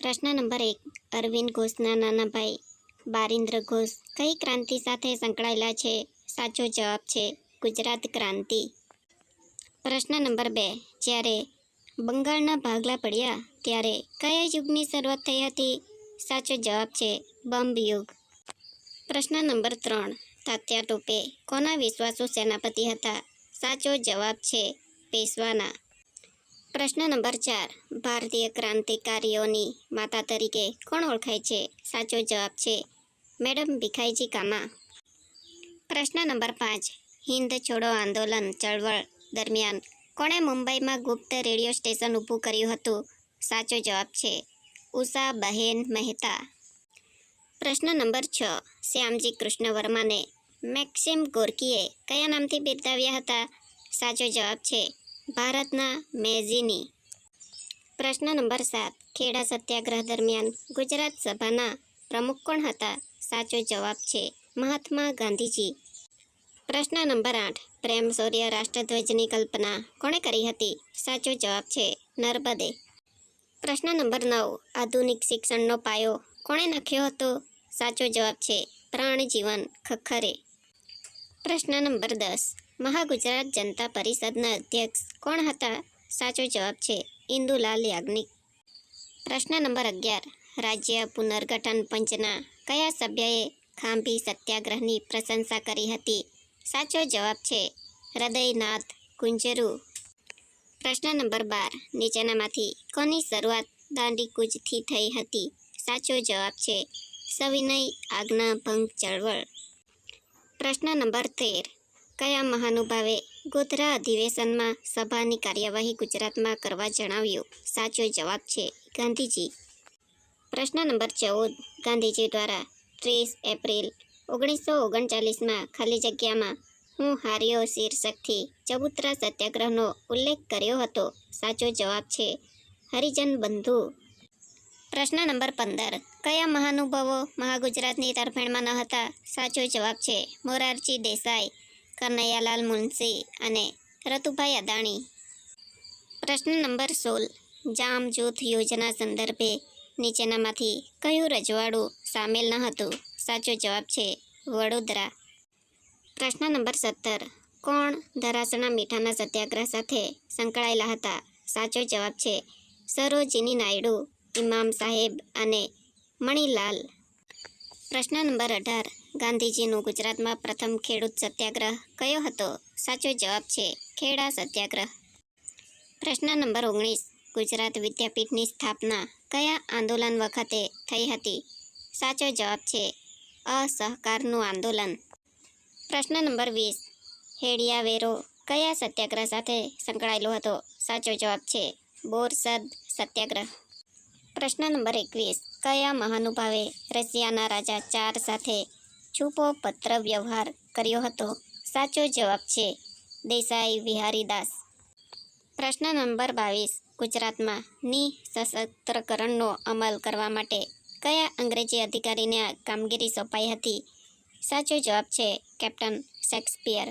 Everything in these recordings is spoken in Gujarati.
પ્રશ્ન નંબર એક. અરવિંદ ઘોષના નાના ભાઈ બારિન્દ્ર ઘોષ કઈ ક્રાંતિ સાથે સંકળાયેલા છે? સાચો જવાબ છે ગુજરાત ક્રાંતિ. પ્રશ્ન નંબર બે. જ્યારે બંગાળના ભાગલા પડ્યા ત્યારે કયા યુગની શરૂઆત થઈ હતી? સાચો જવાબ છે બંબ યુગ. પ્રશ્ન નંબર ત્રણ. તાત્યા ટોપે કોના વિશ્વાસુ સેનાપતિ હતા? સાચો જવાબ છે પેશવાના. પ્રશ્ન નંબર ચાર. ભારતીય ક્રાંતિકારીઓની માતા તરીકે કોણ ઓળખાય છે? સાચો જવાબ છે મેડમ ભીખાઈજી કામા પ્રશ્ન નંબર પાંચ. હિન્દ છોડો આંદોલન ચળવળ દરમિયાન કોણે મુંબઈમાં ગુપ્ત રેડિયો સ્ટેશન ઊભું કર્યું હતું? સાચો જવાબ છે ઉષા બહેન મહેતા. પ્રશ્ન નંબર છ. શ્યામજી કૃષ્ણ વર્માને મેક્સિમ ગોર્કીએ કયા નામથી બિરદાવ્યા હતા? સાચો જવાબ છે ભારતના મેઝીની પ્રશ્ન નંબર સાત. ખેડા સત્યાગ્રહ દરમિયાન ગુજરાત સભાના પ્રમુખ કોણ હતા? સાચો જવાબ છે મહાત્મા ગાંધીજી. પ્રશ્ન નંબર આઠ. પ્રેમ શૌર્ય રાષ્ટ્રધ્વજની કલ્પના કોણે કરી હતી? સાચો જવાબ છે નર્મદે. પ્રશ્ન નંબર નવ. આધુનિક શિક્ષણનો પાયો કોણે નાખ્યો હતો? સાચો જવાબ છે પ્રાણજીવન ખખરે. પ્રશ્ન નંબર દસ. મહાગુજરાત જનતા પરિષદના અધ્યક્ષ કોણ હતા? સાચો જવાબ છે ઇન્દુલાલ યાજ્ઞિક. પ્રશ્ન નંબર અગિયાર. રાજ્ય પુનર્ગઠન પંચના કયા સભ્યએ ખાંભી સત્યાગ્રહની પ્રશંસા કરી હતી? સાચો જવાબ છે હૃદયનાથ કુંજરુ પ્રશ્ન નંબર બાર. નીચેનામાંથી કોની શરૂઆત દાંડીકૂચથી થઈ હતી? સાચો જવાબ છે સવિનય આજ્ઞા ભંગ ચળવળ. પ્રશ્ન નંબર તેર. કયા મહાનુભાવે ગોધરા અધિવેશનમાં સભાની કાર્યવાહી ગુજરાતમાં કરવા જણાવ્યું? સાચો જવાબ છે ગાંધીજી. પ્રશ્ન નંબર ચૌદ. ગાંધીજી દ્વારા ત્રીસ એપ્રિલ ઓગણીસો ઓગણચાલીસમાં ખાલી જગ્યામાં હું હાર્યો શીર્ષકથી ચબુતરા સત્યાગ્રહનો ઉલ્લેખ કર્યો હતો. સાચો જવાબ છે હરિજન બંધુ. પ્રશ્ન નંબર પંદર. કયા મહાનુભાવો મહાગુજરાતની તરફેણમાં ન હતા? સાચો જવાબ છે મોરારજી દેસાઈ. કનૈયાલાલ મુનશી અને રતુભાઈ અદાણી. પ્રશ્ન નંબર સોળ. જામ જૂથ યોજના સંદર્ભે નીચેનામાંથી કયું રજવાડું સામેલ ન હતું? સાચો જવાબ છે વડોદરા. પ્રશ્ન નંબર સત્તર. કોણ ધરાસણા મીઠાના સત્યાગ્રહ સાથે સંકળાયેલા હતા? સાચો જવાબ છે સરોજિની નાયડુ, ઇમામ સાહેબ અને મણિલાલ. પ્રશ્ન નંબર અઢાર. ગાંધીજીનું ગુજરાતમાં પ્રથમ ખેડૂત સત્યાગ્રહ કયો હતો? સાચો જવાબ છે, ખેડા સત્યાગ્રહ. પ્રશ્ન નંબર ઓગણીસ. ગુજરાત વિદ્યાપીઠની સ્થાપના કયા આંદોલન વખતે થઈ હતી? સાચો જવાબ છે, અસહકારનું આંદોલન. પ્રશ્ન નંબર વીસ. હેડિયા વેરો કયા સત્યાગ્રહ સાથે સંકળાયેલો હતો? સાચો જવાબ છે, બોરસદ સત્યાગ્રહ. પ્રશ્ન નંબર એકવીસ. કયા મહાનુભાવે રશિયાના રાજા ચાર સાથે છૂપો પત્ર વ્યવહાર કર્યો હતો? સાચો જવાબ છે દેસાઈ વિહારીદાસ પ્રશ્ન નંબર બાવીસ. ગુજરાતમાં નિસશસ્ત્રકરણનો અમલ કરવા માટે કયા અંગ્રેજી અધિકારીને આ કામગીરી સોંપાઈ હતી? સાચો જવાબ છે કેપ્ટન શેક્સપિયર.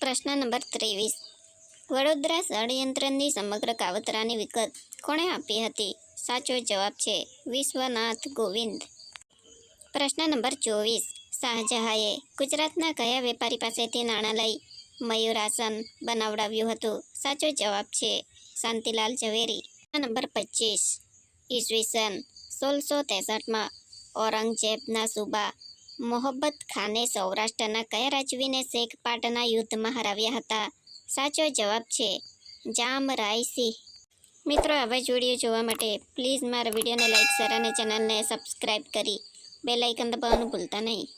પ્રશ્ન નંબર ત્રેવીસ. વડોદરા ષડયંત્રની સમગ્ર કાવતરાની વિગત કોણે આપી હતી? સાચો જવાબ છે વિશ્વનાથ ગોવિંદ. પ્રશ્ન નંબર ચોવીસ. શાહજહાંએ ગુજરાતના કયા વેપારી પાસેથી નાણાં લઈ મયુરાસન બનાવડાવ્યું હતું? સાચો જવાબ છે શાંતિલાલ ઝવેરી. નંબર પચીસ. ઈસવીસન સોળસો ત્રેસઠમાં ઔરંગઝેબના સુબા મોહબ્બત ખાને સૌરાષ્ટ્રના કયા રાજવીને શેખ પાટના યુદ્ધમાં હરાવ્યા હતા? સાચો જવાબ છે. જામ રાયસી મિત્રો આવા જ જોવા માટે પ્લીઝ મારા વિડીયોને લાઈક, શેર અને ચેનલને સબસ્ક્રાઈબ કરી. બેલાઇકન દબાવવાનું ભૂલતા નહીં.